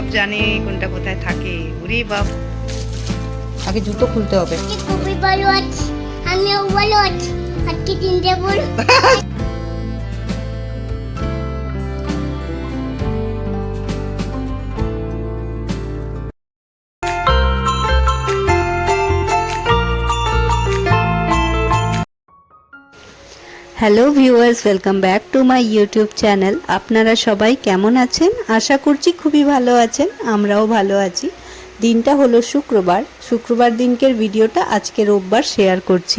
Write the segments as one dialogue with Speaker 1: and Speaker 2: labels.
Speaker 1: সব জানে কোনটা কোথায় থাকে। উরি বাপ।
Speaker 2: আগে জুতো খুলতে হবে।
Speaker 3: আমি খুবই ভালো আছি আমিও ভালো আছি আজকে দিন বলো।
Speaker 4: Hello viewers welcome back to my YouTube channel আপনারা সবাই কেমন আছেন? আশা করছি খুবই ভালো আছেন, আমরাও ভালো আছি। দিনটা হলো শুক্রবার। শুক্রবার দিনকের ভিডিওটা আজকে রোববার শেয়ার করছি।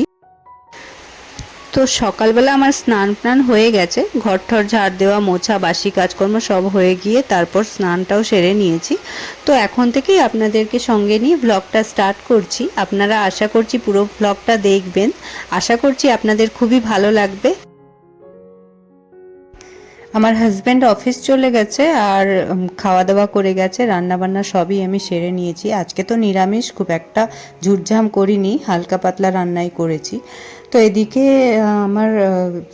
Speaker 4: তো সকালবেলা আমার স্নান টান হয়ে গেছে। ঘর ঠর ঝাড় দেওয়া, মোছা, বাসি কাজকর্ম সব হয়ে গিয়ে তারপর স্নানটাও সেরে নিয়েছি। তো এখন থেকেই আপনাদেরকে সঙ্গে নিয়ে ব্লগটা স্টার্ট করছি। আপনারা আশা করছি পুরো ব্লগটা দেখবেন। আশা করছি আপনাদের খুবই ভালো লাগবে। আমার হাজব্যান্ড অফিস চলে গেছে আর খাওয়া দাওয়া করে গেছে রান্না বান্না সবই আমি সেরে নিয়েছি। আজকে তো নিরামিষ, খুব একটা ঝুটঝাম করিনি হালকা পাতলা রান্নাই করেছি। তো এদিকে আমার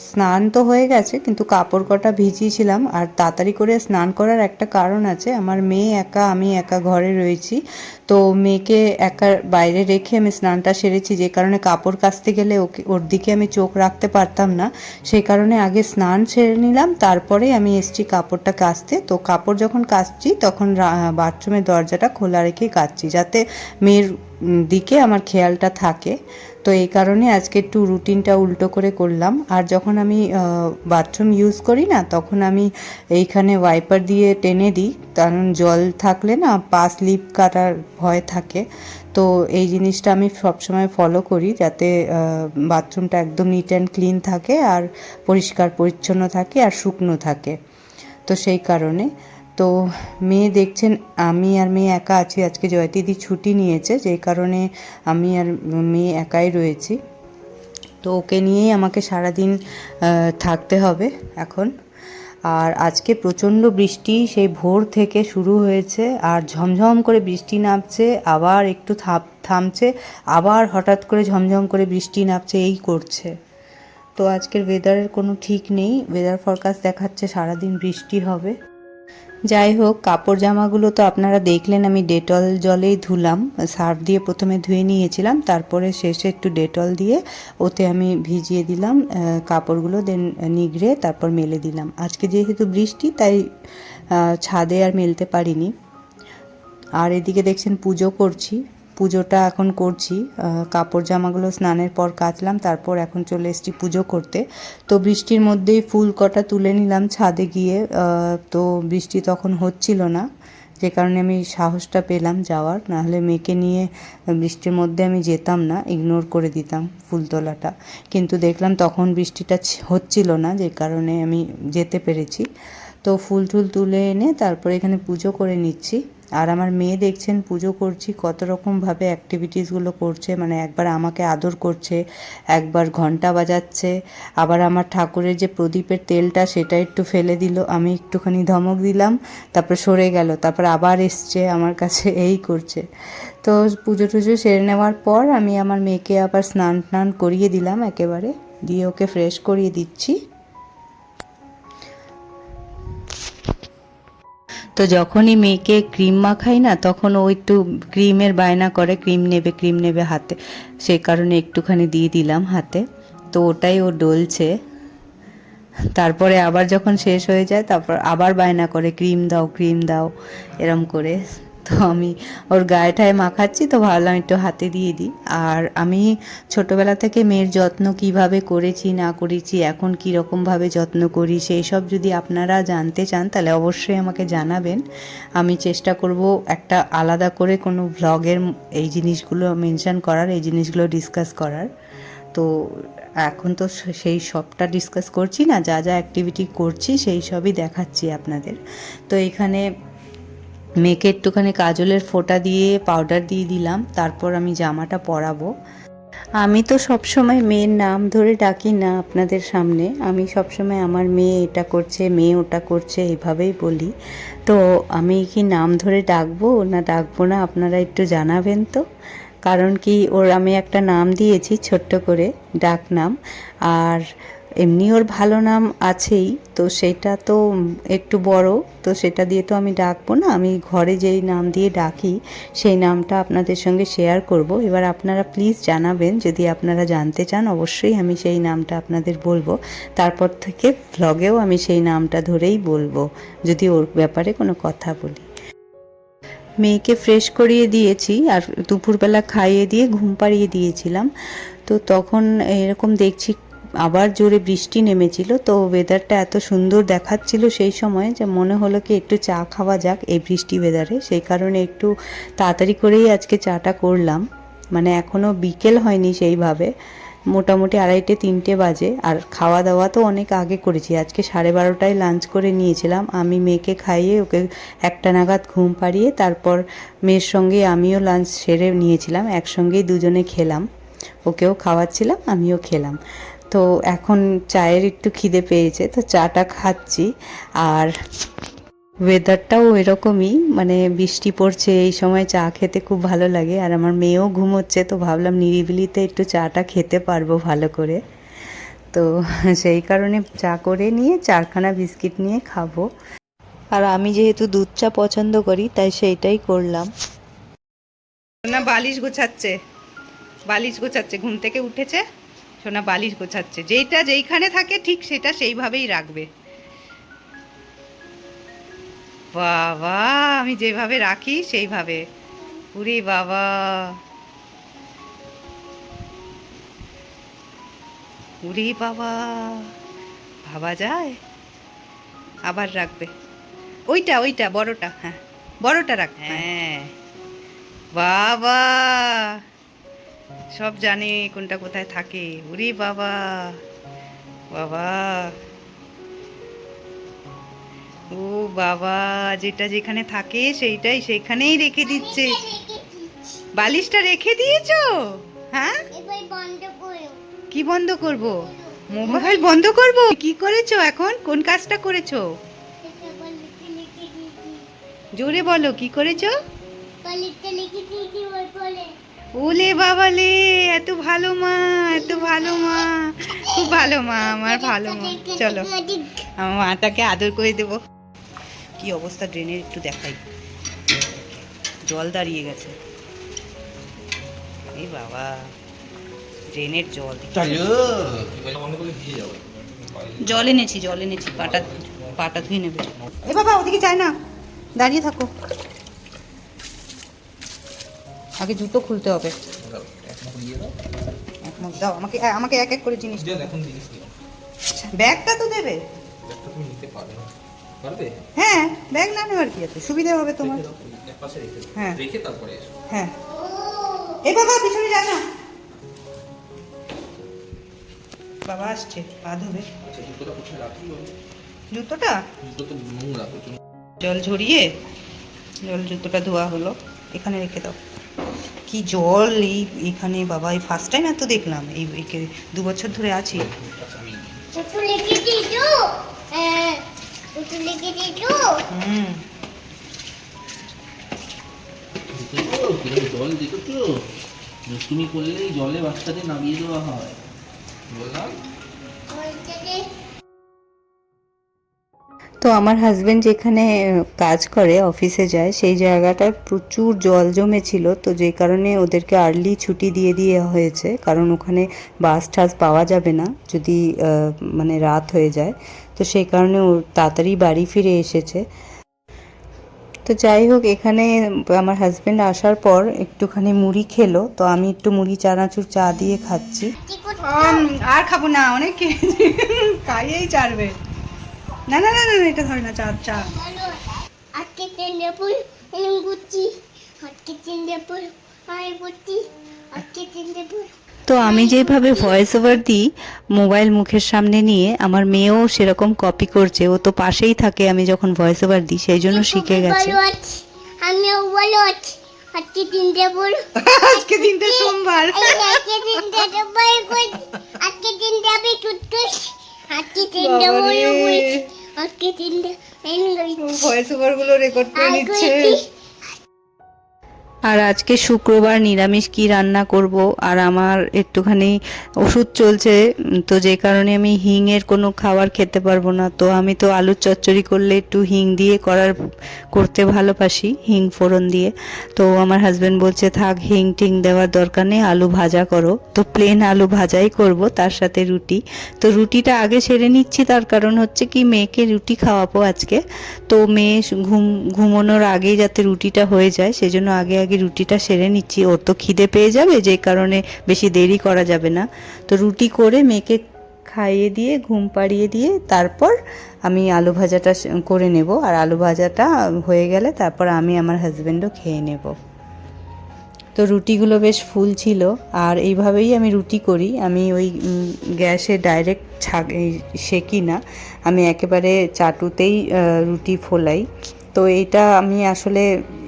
Speaker 4: স্নান তো হয়ে গেছে, কিন্তু কাপড় কটা ভিজিয়েছিলাম, আর তাড়াতাড়ি করে স্নান করার একটা কারণ আছে, আমার মেয়ে একা, আমি একা ঘরে রয়েছি, তো মেয়েকে একা বাইরে রেখে আমি স্নানটা সেরেছি, যে কারণে কাপড় কাচতে গেলে ওকে, ওর দিকে আমি চোখ রাখতে পারতাম না, সেই কারণে আগে স্নান সেরে নিলাম, তারপরে আমি এসছি কাপড়টা কাচতে, তো কাপড় যখন কাচছি, তখন বাথরুমের দরজাটা খোলা রেখে কাচছি, যাতে মেয়ের দিকে আমার খেয়ালটা থাকে। তো এই কারণে আজকে একটু রুটিনটা উল্টো করে করলাম। আর যখন আমি বাথরুম ইউজ করি না, তখন আমি এইখানে ওয়াইপার দিয়ে টেনে দিই। কারণ জল থাকলে না, পা স্লিপ কাটার ভয় থাকে। তো এই জিনিসটা আমি সবসময় ফলো করি যাতে বাথরুমটা একদম নিট অ্যান্ড ক্লিন থাকে আর পরিষ্কার পরিচ্ছন্ন থাকে আর শুকনো থাকে। তো সেই কারণে। তো মেয়ে দেখছেন, আমি আর মেয়ে একা আছি। আজকে জয়তিদি ছুটি নিয়েছে, যেই কারণে আমি আর মেয়ে একাই রয়েছি। তো ওকে নিয়েই আমাকে সারাদিন থাকতে হবে এখন। আর আজকে প্রচণ্ড বৃষ্টি, সেই ভোর থেকে শুরু হয়েছে, আর ঝমঝম করে বৃষ্টি নামছে, আবার একটু থাপ, থামছে, আবার হঠাৎ করে ঝমঝম করে বৃষ্টি নামছে, এই করছে। তো আজকের ওয়েদারের কোনো ঠিক নেই ওয়েদার ফরকাস্ট দেখাচ্ছে সারাদিন বৃষ্টি হবে। যাই হোক, কাপড় জামাগুলো তো আপনারা দেখলেন, আমি ডেটল জলেই ধুলাম। সার্ফ দিয়ে প্রথমে ধুয়ে নিয়েছিলাম, তারপরে শেষে একটু ডেটল দিয়ে ওতে আমি ভিজিয়ে দিলাম কাপড়গুলো দেন নিগড়ে তারপর মেলে দিলাম। আজকে যেহেতু বৃষ্টি, তাই ছাদে আর মেলতে পারিনি। আর এদিকে দেখছেন পুজো করছি। পুজোটা এখন করছি। কাপড় জামাগুলো স্নানের পর কাচলাম, তারপর এখন চলে এসেছি পুজো করতে। তো বৃষ্টির মধ্যেই ফুল কটা তুলে নিলাম ছাদে গিয়ে। তো বৃষ্টি তখন হচ্ছিল না, যে কারণে আমি সাহসটা পেলাম যাওয়ার। নাহলে মেয়েকে নিয়ে বৃষ্টির মধ্যে আমি যেতাম না ইগনোর করে দিতাম ফুল তোলাটা। কিন্তু দেখলাম তখন বৃষ্টিটা হচ্ছিল না, যে কারণে আমি যেতে পেরেছি। তো ফুল টুল তুলে এনে তারপরে এখানে পুজো করে নিচ্ছি। আর আমার মেয়ে দেখছেন, পুজো করছি, কত রকমভাবে অ্যাক্টিভিটিসগুলো করছে মানে একবার আমাকে আদর করছে, একবার ঘণ্টা বাজাচ্ছে, আবার আমার ঠাকুরের যে প্রদীপের তেলটা সেটা একটু ফেলে দিল, আমি একটুখানি ধমক দিলাম, তারপর সরে গেল, তারপর আবার এসছে, আমার কাছে এই করছে। তো পুজো টুজো সেরে নেওয়ার পর আমি আমার মেয়েকে আবার স্নান টান করিয়ে দিলাম একেবারে, দিয়ে ওকে ফ্রেশ করিয়ে দিচ্ছি। তো যখনই মেয়েকে ক্রিম মাখাই না, তখন ও একটু ক্রিমের বায়না করে ক্রিম নেবে ক্রিম নেবে হাতে। সেই কারণে একটুখানি দিয়ে দিলাম হাতে। তো ওটাই ও ডলছে। তারপরে আবার যখন শেষ হয়ে যায়, তারপর আবার বায়না করে ক্রিম দাও ক্রিম দাও, এরম করে। তো আমি ওর গায়ে ঠায়ে মাখাচ্ছি, তো ভাবলাম একটু হাতে দিয়ে দিই। আর আমি ছোটবেলা থেকে মেয়ের যত্ন কীভাবে করেছি, না করেছি, এখন কী রকমভাবে যত্ন করি, সেই সব যদি আপনারা জানতে চান, তাহলে অবশ্যই আমাকে জানাবেন। আমি চেষ্টা করব একটা আলাদা করে কোনো ভ্লগের এই জিনিসগুলো মেনশান করার, এই জিনিসগুলো ডিসকাস করার। তো এখন তো সেই সবটা ডিসকাস করছি না, যা যা অ্যাক্টিভিটি করছি, সেই সবই দেখাচ্ছি আপনাদের। তো এখানে মেয়েকে একটুখানি কাজলের ফোঁটা দিয়ে পাউডার দিয়ে দিলাম, তারপর আমি জামাটা পরাবো। আমি তো সবসময় মেয়ের নাম ধরে ডাকি না আপনাদের সামনে, আমি সবসময় আমার মেয়ে এটা করছে, মেয়ে ওটা করছে, এভাবেই বলি। তো আমি কি নাম ধরে ডাকবো না ডাকবো না আপনারা একটু জানাবেন তো? কারণ কি ওর আমি একটা নাম দিয়েছি ছোট্ট করে ডাক নাম আর এমনি ওর ভালো নাম আছেই, তো সেটা তো একটু বড়, তো সেটা দিয়ে তো আমি ডাকবো না। আমি ঘরে যেই নাম দিয়ে ডাকি, সেই নামটা আপনাদের সঙ্গে শেয়ার করব। এবার আপনারা প্লিজ জানাবেন, যদি আপনারা জানতে চান, অবশ্যই আমি সেই নামটা আপনাদের বলব। তারপর থেকে ভ্লগেও আমি সেই নামটা ধরেই বলব, যদি ওর ব্যাপারে কোনো কথা বলি। মেয়েকে ফ্রেশ করিয়ে দিয়েছি, আর দুপুরবেলা খাইয়ে দিয়ে, ঘুম পাড়িয়ে দিয়েছিলাম। তো তখন এরকম দেখছি আবার জোরে বৃষ্টি নেমেছিল, তো ওয়েদারটা এত সুন্দর দেখাচ্ছিল সেই সময় যে মনে হলো কি একটু চা খাওয়া যাক এই বৃষ্টি ওয়েদারে সেই কারণে একটু তাড়াতাড়ি করেই আজকে চাটা করলাম। মানে এখনও বিকেল হয়নি সেইভাবে, মোটামুটি আড়াইটে তিনটে বাজে। আর খাওয়া দাওয়া তো অনেক আগে করেছি, আজকে সাড়ে বারোটায় লাঞ্চ করে নিয়েছিলাম। আমি মেয়েকে খাইয়ে ওকে একটা নাগাদ ঘুম পাড়িয়ে তারপর মেয়ের সঙ্গে আমিও লাঞ্চ সেরে নিয়েছিলাম, একসঙ্গেই দুজনে খেলাম। ওকেও খাওয়াচ্ছিলাম, আমিও খেলাম। তো এখন চায়ের একটু খিদে পেয়েছে, তো চাটা খাচ্ছি। আর ওয়েদারটাও এরকমই মানে বৃষ্টি পড়ছে, এই সময় চা খেতে খুব ভালো লাগে। আর আমার মেয়েও ঘুমোচ্ছে, তো ভাবলাম নিরিবিলিতে একটু চাটা খেতে পারব ভালো করে। তো সেই কারণে চা করে নিয়ে চারখানা বিস্কিট নিয়ে খাব। আর আমি যেহেতু দুধ চা পছন্দ করি, তাই সেইটাই করলাম।
Speaker 1: না, বালিশ গোছাচ্ছে। বালিশ গোছাচ্ছে ঘুম থেকে উঠেছে সোনা বালিশ গোছাচ্ছে। যেইটা যেইখানে থাকে ঠিক সেটা সেইভাবেই রাখবে। বাবা আমি যেভাবে রাখি সেইভাবে। উরে বাবা। উরে বাবা। ভাবা যায়? আবার রাখবে। ওইটা ওইটা বড়টা হ্যাঁ। বড়টা রাখ হ্যাঁ। বাবা। সব জানে কোনটা কোথায় থাকে। উরে বাবা বাবা। ও বাবা যেটা যেখানে থাকে সেইটাই সেখানেই রেখে দিচ্ছে। বালিশটা রেখে দিয়েছ? হ্যাঁ? কি বন্ধ করব? মোবাইল বন্ধ করব? কি করেছ এখন? কোন কাজটা করেছ? জোরে বলো কি করেছ? ওলে বাবালে এত ভালো মা এত ভালো মা। খুব ভালো মা আমার ভালো মা। চলো আমার মাটাকে আদর করে দেব। কি অবস্থা ড্রেনের একটু দেখাই। জল দাঁড়িয়ে গেছে। এই বাবা ড্রেনের জল। জল এনেছি জল এনেছি পাটা পাটা ধুয়ে নেবে। এ বাবা ওদিকে যায় না। দাঁড়িয়ে থাকো।
Speaker 2: আগে জুতো খুলতে হবে।
Speaker 1: এক মুখ দাও আমাকে আমাকে এক এক করে জিনিস দাও। ব্যাগটা তো দেবে। হ্যাঁ ব্যাগ না নেওয়ার কি আছে? সুবিধা হবে তোমার। হ্যাঁ।
Speaker 5: রেখে তারপরে
Speaker 1: হ্যাঁ। এ বাবা পিছনে যা না। বাবা আসছে পা ধোবে।
Speaker 5: আচ্ছা জুতোটা
Speaker 1: জল ঝরিয়ে জল জুতোটা ধোয়া হলো। এখানে রেখে দাও। কি জল এই এখানে বাবা এই ফার্স্ট টাইম এত দেখলাম এই একে দু বছর ধরে আছি।
Speaker 3: হ্যাঁ
Speaker 1: হুম।
Speaker 5: দেখেছ? জল দেখেছ? দুষ্টুমি করলেই জলে বাচ্চাদের নামিয়ে দেওয়া হয়। বললাম।
Speaker 4: তো আমার হাজব্যান্ড যেখানে কাজ করে অফিসে যায়, সেই জায়গাটায় প্রচুর জল জমেছিল। তো যে কারণে ওদেরকে আর্লি ছুটি দিয়ে দিয়ে হয়েছে। কারণ ওখানে বাস টাস পাওয়া যাবে না, যদি মানে রাত হয়ে যায়। তো সেই কারণে ও তাড়াতাড়ি বাড়ি ফিরে এসেছে। তো যাই হোক, এখানে আমার হাজব্যান্ড আসার পর একটুখানি মুড়ি খেলো। তো আমি একটু মুড়ি, চানাচুর, চা দিয়ে খাচ্ছি।
Speaker 1: আর খাব না, অনেক খাইয়েই চারবে না না না না এটা ধরে না চা চা
Speaker 3: আজকে তিনটে ফুল এরম করছি আজকে তিনটে ফুল আমি করছি আজকে তিনটে ফুল।
Speaker 4: তো আমি যেভাবে ভয়েস ওভার দিই মোবাইল মুখের সামনে নিয়ে আমার মেয়েও সেরকম কপি করছে ও তো পাশেই থাকে আমি যখন ভয়েস ওভার দিই সেই জন্য শিখে গেছে।
Speaker 3: আমিও আছি আজকে তিনটে
Speaker 1: আজকে সোমবার।
Speaker 3: আজকে তিনটে আজকে তিনটে আমি
Speaker 1: ভয়েস ওভারগুলো রেকর্ড করে নিচ্ছে।
Speaker 4: আর আজকে শুক্রবার নিরামিষ কি রান্না করব? আর আমার একটুখানি ওষুধ চলছে তো যে কারণে আমি হিংয়ের কোনো খাবার খেতে পারব না। তো আমি তো আলুর চচ্চড়ি করলে একটু হিং দিয়ে করার, করতে ভালোবাসি, হিং ফোড়ন দিয়ে। তো আমার হাজব্যান্ড বলছে, থাক, হিং টিং দেওয়ার দরকার নেই, আলু ভাজা করো। তো প্লেন আলু ভাজাই করব, তার সাথে রুটি। তো রুটিটা আগে সেরে নিচ্ছি, তার কারণ হচ্ছে কি, মেয়েকে রুটি খাওয়াবো আজকে। তো মেয়ে ঘুম, ঘুমানোর আগেই যাতে রুটিটা হয়ে যায়, সেজন্য আগে আগে রুটিটা সেরে নিচ্ছি। ওর তো খিদে পেয়ে যাবে, যে কারণে বেশি দেরি করা যাবে না। তো রুটি করে মেয়েকে খাইয়ে দিয়ে, ঘুম পাড়িয়ে দিয়ে তারপর আমি আলু ভাজাটা করে নেব। আর আলু ভাজাটা হয়ে গেলে তারপর আমি আমার হাজব্যান্ডও খেয়ে নেব। তো রুটিগুলো বেশ ফুল ছিল। আর এইভাবেই আমি রুটি করি। আমি ওই গ্যাসে ডাইরেক্ট সেকি না। আমি একেবারে চাটুতেই রুটি ফোলাই। তো এইটা আমি আসলে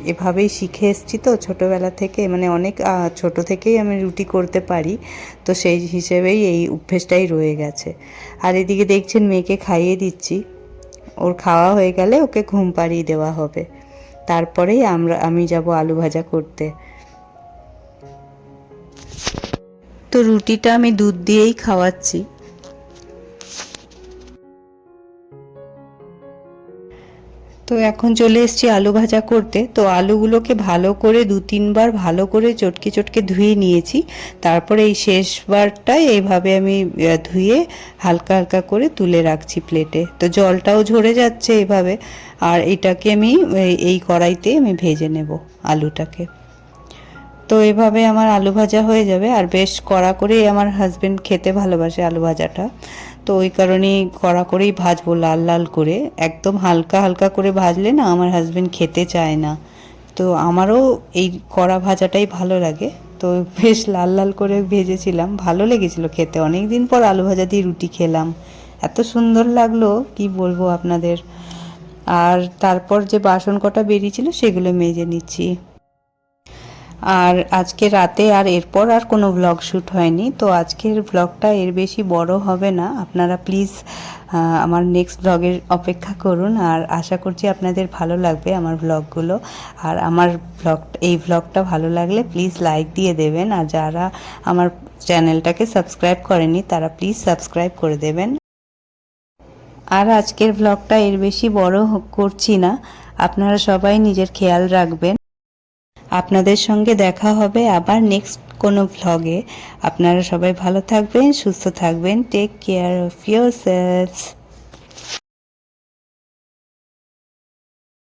Speaker 4: এভাবেই শিখে এসেছি তো ছোটোবেলা থেকে। মানে অনেক ছোট থেকেই আমি রুটি করতে পারি। তো সেই হিসেবেই এই অভ্যেসটাই রয়ে গেছে। আর এদিকে দেখছেন মেয়েকে খাইয়ে দিচ্ছি। ওর খাওয়া হয়ে গেলে ওকে ঘুম পাড়িয়ে দেওয়া হবে। তারপরেই আমরা, আমি যাব আলু ভাজা করতে। তো রুটিটা আমি দুধ দিয়েই খাওয়াচ্ছি। তো এখন চলে এসেছি আলু ভাজা করতে। তো আলুগুলোকে ভালো করে দু তিনবার ভালো করে চটকে চটকে ধুয়ে নিয়েছি। তারপরে এই শেষবারটায় এইভাবে আমি ধুয়ে হালকা হালকা করে তুলে রাখছি প্লেটে। তো জলটাও ঝরে যাচ্ছে এইভাবে আর এটাকে আমি, এই- কড়াইতে আমি ভেজে নেব আলুটাকে। তো এভাবে আমার আলু ভাজা হয়ে যাবে। আর বেশ কড়া করেই আমার হাজবেন্ড খেতে ভালোবাসে আলু ভাজাটা। তো ওই কারণেই কড়া করেই ভাজবো লাল লাল করে। একদম হালকা হালকা করে ভাজলে না আমার হাজবেন্ড খেতে চায় না। তো আমারও এই কড়া ভাজাটাই ভালো লাগে। তো বেশ লাল লাল করে ভেজেছিলাম। ভালো লেগেছিল খেতে। অনেক দিন পর আলু ভাজা দিয়ে রুটি খেলাম। এত সুন্দর লাগল, কি বলব আপনাদের? আর তারপর যে বাসন কটা বেরিয়েছিল সেগুলো মেজে নিচ্ছি। আর আজকে রাতে আর এরপর আর কোনো ব্লগ শ্যুট হয়নি। তো আজকের ব্লগটা এর বেশি বড় হবে না। আপনারা প্লিজ আমার নেক্সট ব্লগের অপেক্ষা করুন। আর আশা করছি আপনাদের ভালো লাগবে আমার ব্লগগুলো আর আমার ব্লগ এই ব্লগটা ভালো লাগলে প্লিজ লাইক দিয়ে দেবেন। আর যারা আমার চ্যানেলটাকে সাবস্ক্রাইব করেনি, তারা প্লিজ সাবস্ক্রাইব করে দেবেন। আর আজকের ব্লগটা এর বেশি বড় করছি না। আপনারা সবাই নিজের খেয়াল রাখবেন। আপনাদের সঙ্গে দেখা হবে আবার নেক্সট কোনো ভ্লগে আপনারা সবাই ভালো থাকবেন, সুস্থ থাকবেন take care of your selfs